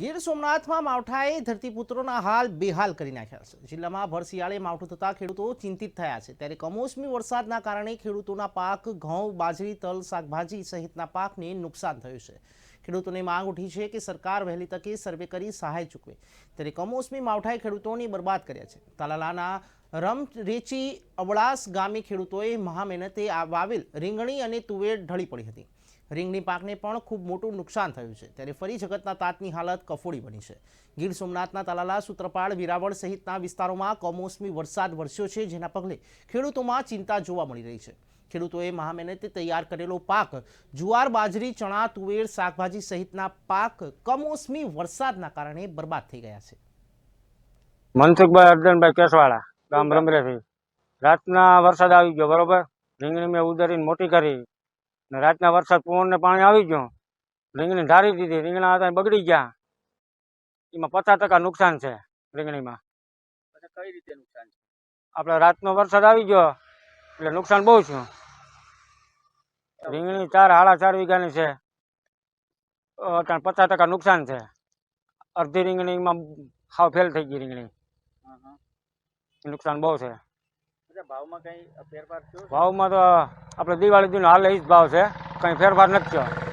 ગીર સોમનાથમાં માવઠાએ ધરતીપુત્રોના હાલ બેહાલ કરી નાખ્યા છે. જિલ્લામાં ભર શિયાળે માવઠું થતાં ખેડૂતો ચિંતિત થયા છે. ત્યારે કમોસમી વરસાદના કારણે ખેડૂતોના પાક, ઘઉં, બાજરી, તલ, શાકભાજી સહિતના પાકને નુકસાન થયું છે. ખેડૂતોની માંગ ઉઠી છે કે સરકાર વહેલી તકે સર્વે કરી સહાય ચૂકવે. ત્યારે કમોસમી માવઠાએ ખેડૂતોની બરબાદ કર્યા છે. તાલાલાના રમરેચી અબળાસ ગામે ખેડૂતોએ મહામહેનતે વાવેલ રીંગણી અને તુવેર ઢળી પડી હતી. રીંગણી પાકને પણ ખૂબ મોટું નુકસાન થયું છે. ત્યારે ફરી જગતના તાતની હાલત કફોડી બની છે. ગીર સોમનાથના તાલાલા, સૂત્રપાળ, વિરાવળ સહિતના વિસ્તારોમાં કમોસમી વરસાદ વરસ્યો છે, જેના પગલે ખેડૂતોમાં ચિંતા જોવા મળી રહી છે. ખેડૂતોએ મહામહેનતે તૈયાર કરેલો પાક, જુવાર, બાજરી, ચણા, તુવેર, શાકભાજી સહિતના પાક કમોસમી વરસાદના કારણે બરબાદ થઈ ગયા છે. મનસુખભાઈ અર્જનભાઈ કેસવાળા, ગામ રમરેથી. રાતના વરસાદ આવી ગયો, બરોબર? રીંગણી મેં ઉદારીને મોટી કરી. ને રાતના વરસાદ પવન ને પાણી આવી ગયું. રીંગણી ધારી દીધી. રીંગણા હતા બગડી ગયા. એમાં પચાસ ટકા નુકસાન છે રીંગણીમાં. કઈ રીતે નુકસાન છે? આપણે રાતનો વરસાદ આવી ગયો એટલે નુકસાન બહુ છે રીંગણી ચાર સાડા ચાર વીઘાની છે. પચાસ ટકા નુકસાન છે. અડધી રીંગણીમાં હાવ ફેલ થઈ ગઈ રીંગણી. નુકસાન બહુ છે. ભાવમાં કઈ ફેરફાર છે? ભાવમાં તો આપણે દિવાળી દિન હાલ એ જ ભાવ છે. કંઈ ફેરફાર નથી થયો.